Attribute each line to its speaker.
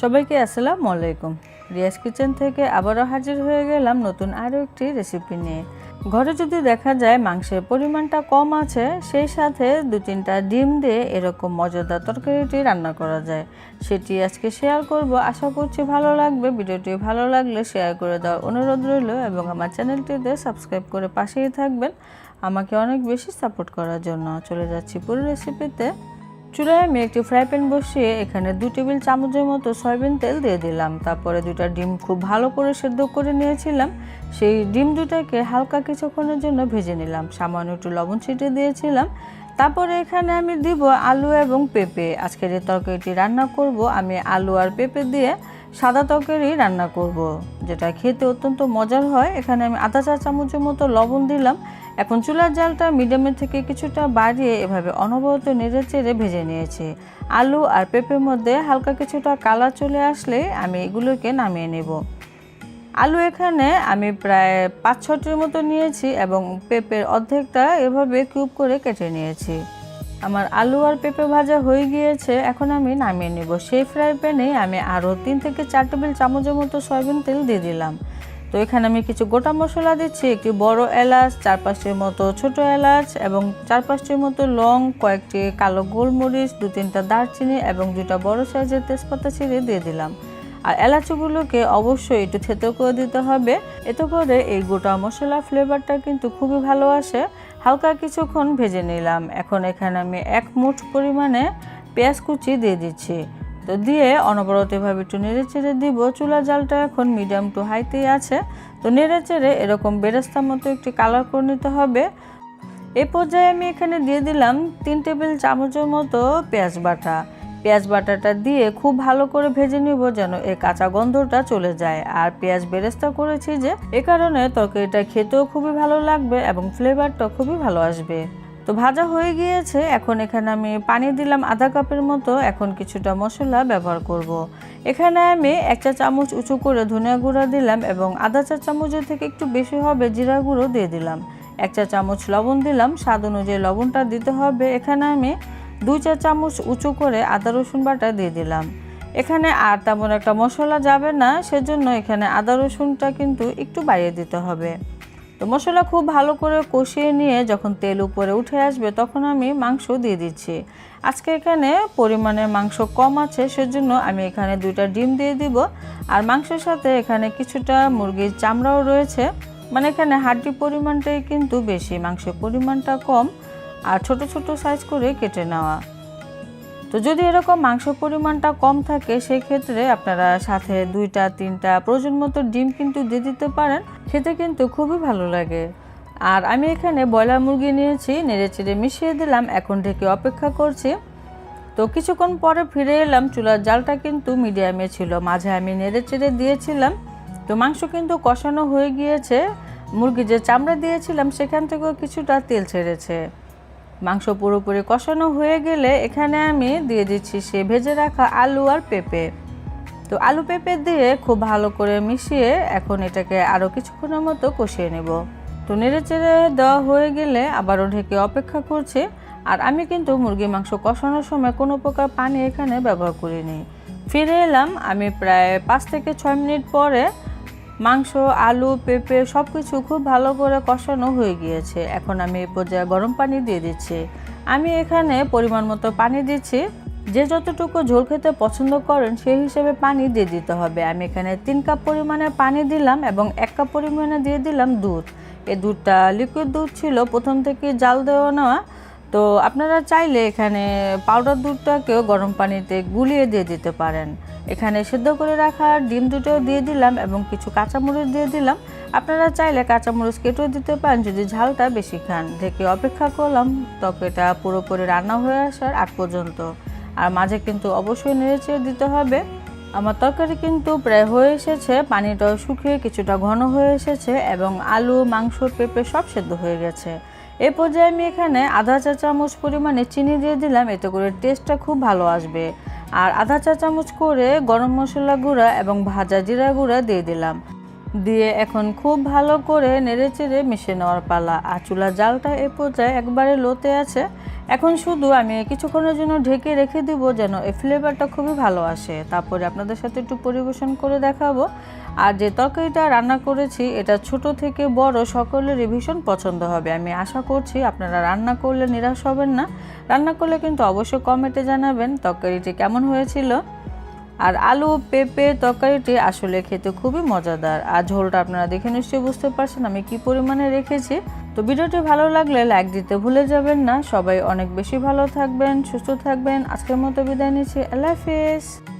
Speaker 1: সবাইকে আসসালামু আলাইকুম। রিয়াজ কিচেন থেকে আবারও হাজির হয়ে গেলাম নতুন আরও একটি রেসিপি নিয়ে। ঘরে যদি দেখা যায় মাংসের পরিমাণটা কম আছে, সেই সাথে দু তিনটা ডিম দিয়ে এরকম মজাদার তরকারিটি রান্না করা যায়। সেটি আজকে শেয়ার করব। আশা করছি ভালো লাগবে। ভিডিওটি ভালো লাগলে শেয়ার করে দেওয়ার অনুরোধ রইল এবং আমার চ্যানেলটিতে সাবস্ক্রাইব করে পাশেই থাকবেন। আমাকে অনেক বেশি সাপোর্ট করার জন্য চলে যাচ্ছি পুরো রেসিপিতে। চুলায় আমি একটি ফ্রাই প্যান বসিয়ে এখানে দু টেবিল চামচের মতো সয়াবিন তেল দিয়ে দিলাম। তারপরে দুটা ডিম খুব ভালো করে সেদ্ধ করে নিয়েছিলাম। সেই ডিম দুটাকে হালকা কিছুক্ষণের জন্য ভেজে নিলাম। সামান্য একটু লবণ ছিটে দিয়েছিলাম। তারপরে এখানে আমি দিব আলু এবং পেঁপে। আজকের এই তরকারিটি রান্না করব আমি আলু আর পেঁপে দিয়ে। সাদা তরকারি রান্না করব, যেটা খেতে অত্যন্ত মজার হয়। এখানে আমি আধা চা চামচের মতো লবণ দিলাম। এখন চুলার জালটা মিডিয়ামের থেকে কিছুটা বাড়িয়ে এভাবে অনবরত নেড়ে চেড়ে ভেজে নিয়েছি। আলু আর পেঁপের মধ্যে হালকা কিছুটা কালার চলে আসলে আমি এগুলোকে নামিয়ে নেব। আলু এখানে আমি প্রায় পাঁচ ছটির মতো নিয়েছি এবং পেঁপের অর্ধেকটা এভাবে কিউব করে কেটে নিয়েছি। আমার আলু আর পেঁপে ভাজা হয়ে গিয়েছে, এখন আমি নামিয়ে নেব। সেই ফ্রাই প্যানে আমি আরও তিন থেকে চার টেবিল চামচের মতো সয়াবিন তেল দিয়ে দিলাম। তো এখানে আমি কিছু গোটা মশলা দিচ্ছি, একটি বড় এলাচ চার পাঁচটির মতো ছোট এলাচ এবং চার পাঁচটির মতো লং কয়েকটি কালো গোলমরিচ, দু তিনটা দারচিনি এবং দুটা বড় সাইজের তেজপাতা ছিঁড়ে দিয়ে দিলাম। আর এলাচগুলোকে অবশ্যই একটু থেতো করে দিতে হবে, এতে করে এই গোটা মশলা ফ্লেভারটা কিন্তু খুবই ভালো আসে। হালকা কিছুক্ষণ ভেজে নিলাম। এখন এখানে আমি এক মুঠ পরিমাণে পেঁয়াজ কুচি দিয়ে দিচ্ছি। তো দিয়ে অনবরত এভাবে একটু নেড়ে চেড়ে দিব। চুলা জালটা এখন মিডিয়াম টু হাইতেই আছে। তো নেড়ে চেড়ে এরকম বেরেস্তার মতো একটি কালার করে নিতে হবে। এ পর্যায়ে আমি এখানে দিয়ে দিলাম তিন টেবিল চামচের মতো পেঁয়াজ বাটা। পেঁয়াজ বাটাটা দিয়ে খুব ভালো করে ভেজে নিব যেন এই কাঁচা গন্ধটা চলে যায়। আর পেঁয়াজ বেরেস্তা করেছি যে, এ কারণে তরকারিটা খেতেও খুবই ভালো লাগবে এবং ফ্লেভারটা খুবই ভালো আসবে। তো ভাজা হয়ে গিয়েছে, এখন এখানে আমি পানি দিলাম আধা কাপের মতো, এখন কিছুটা মশলা ব্যবহার করব। এখানে আমি এক চা চামচ উঁচু করে ধনিয়া গুঁড়া দিলাম এবং আধা চা চামচের থেকে একটু বেশি হবে জিরা গুঁড়ো দিয়ে দিলাম। এক চা চামচ লবণ দিলাম, স্বাদ অনুযায়ী লবণটা দিতে হবে। এখানে আমি দুই চা চামচ উঁচু করে আদা রসুন বাটা দিয়ে দিলাম। এখানে আর তেমন একটা মশলা যাবে না, সেজন্য এখানে আদা রসুনটা কিন্তু একটু বাড়িয়ে দিতে হবে। তো মশলা খুব ভালো করে কষিয়ে নিয়ে যখন তেল উপরে উঠে আসবে, তখন আমি মাংস দিয়ে দিচ্ছি। আজকে এখানে পরিমাণে মাংস কম আছে, সেজন্য আমি এখানে দুইটা ডিম দিয়ে দিব। আর মাংসের সাথে এখানে কিছুটা মুরগির চামড়াও রয়েছে। মানে এখানে হাড্ডি পরিমাণটাই কিন্তু বেশি, মাংসের পরিমাণটা কম। আর ছোট ছোট সাইজ করে কেটে নেওয়া। তো যদি এরকম মাংস পরিমাণটা কম থাকে সেই ক্ষেত্রে আপনারা সাথে দুইটা, তিনটা প্রয়োজন মতো ডিম কিন্তু দিয়ে দিতে পারেন। খেতে কিন্তু খুবই ভালো লাগে। আর আমি এখানে ব্রয়লার মুরগি নিয়েছি, নেড়ে চেড়ে মিশিয়ে দিলাম, এখন ঢেকে অপেক্ষা করছি। তো কিছুক্ষণ পরে ফিরে এলাম, চুলার জালটা কিন্তু মিডিয়ামে ছিল, মাঝে আমি নেড়ে চেড়ে দিয়েছিলাম। তো মাংস কিন্তু কষানো হয়ে গিয়েছে, মুরগি যে চামড়া দিয়েছিলাম, সেখান থেকেও কিছুটা তেল ছেড়েছে। মাংস পুরোপুরি কষানো হয়ে গেলে এখানে আমি দিয়ে দিচ্ছি সে ভেজে রাখা আলু আর পেঁপে। তো আলু পেঁপে দিয়ে খুব ভালো করে মিশিয়ে এখন এটাকে আরও কিছুক্ষণের মতো কষিয়ে নেব। তো নেড়ে চেড়ে দেওয়া হয়ে গেলে আবারও ঢেকে অপেক্ষা করছি। আর আমি কিন্তু মুরগি মাংস কষানোর সময় কোনো প্রকার পানি এখানে ব্যবহার করিনি। ফিরে এলাম আমি প্রায় পাঁচ থেকে ছয় মিনিট পরে মাংস, আলু, পেঁপে সব কিছু খুব ভালো করে কষানো হয়ে গিয়েছে। এখন আমি এ পর্যায়ে গরম পানি দিয়ে দিচ্ছি। আমি এখানে পরিমাণ মতো পানি দিচ্ছি। যে যতটুকু ঝোল খেতে পছন্দ করেন সেই হিসেবে পানি দিয়ে দিতে হবে। আমি এখানে তিন কাপ পরিমাণে পানি দিলাম এবং এক কাপ পরিমাণে দিয়ে দিলাম দুধ। এই দুধটা লিকুইড দুধ ছিল। প্রথম থেকে জাল দেওয়া নেওয়া তো আপনারা চাইলে এখানে পাউডার দুধটাকেও গরম পানিতে গুলিয়ে দিয়ে দিতে পারেন। এখানে সেদ্ধ করে রাখা ডিম দুটোও দিয়ে দিলাম এবং কিছু কাঁচামরিচ দিয়ে দিলাম। আপনারা চাইলে কাঁচামরিচ কেটেও দিতে পারেন, যদি ঝালটা বেশি খান। ঢেকে অপেক্ষা করলাম তরকারিটা পুরোপুরি রান্না হয়ে আসার আগ পর্যন্ত। আর মাঝে কিন্তু অবশ্যই নেড়েচেড়ে দিতে হবে। আমার তরকারি কিন্তু প্রায় হয়ে এসেছে, পানিটাও শুকিয়ে কিছুটা ঘন হয়ে এসেছে এবং আলু, মাংস, পেঁপে সব সেদ্ধ হয়ে গেছে। এ পর্যায়ে আমি এখানে আধা চা চামচ পরিমাণে চিনি দিয়ে দিলাম, এতে করে টেস্টটা খুব ভালো আসবে। আর আধা চা চামচ করে গরম মশলা গুঁড়া এবং ভাজা জিরা গুঁড়া দিয়ে দিলাম। দিয়ে এখন খুব ভালো করে নেড়ে চেড়ে মিশিয়ে নেওয়ার পালা। আর চুলার জালটা এ পর্যায়ে একবারে লোতে আছে। এখন শুধু আমি কিছুক্ষণের জন্য ঢেকে রেখে দিব যেন এই ফ্লেভারটা খুবই ভালো আসে। তারপরে আপনাদের সাথে একটু পরিবেশন করে দেখাবো। আর যে তরকারিটা রান্না করেছি, এটা ছোট থেকে বড় সকলেরই ভীষণ পছন্দ হবে। আমি আশা করছি আপনারা রান্না করলে নিরাশ হবেন না। রান্না করলে কিন্তু অবশ্যই কমেন্টে জানাবেন তরকারিটি কেমন হয়েছিল। আর আলু, পেঁপে, তরকারিটি আসলে খেতে খুবই মজাদার। আর ঝোলটা আপনারা দেখে নিশ্চয়ই বুঝতে পারছেন আমি কি পরিমাণে রেখেছি। তো ভিডিওটি ভালো লাগলে লাইক দিতে ভুলে যাবেন না। সবাই অনেক বেশি ভালো থাকবেন, সুস্থ থাকবেন। আজকের মতো বিদায় নিচ্ছি। আল্লাহ হাফিজ।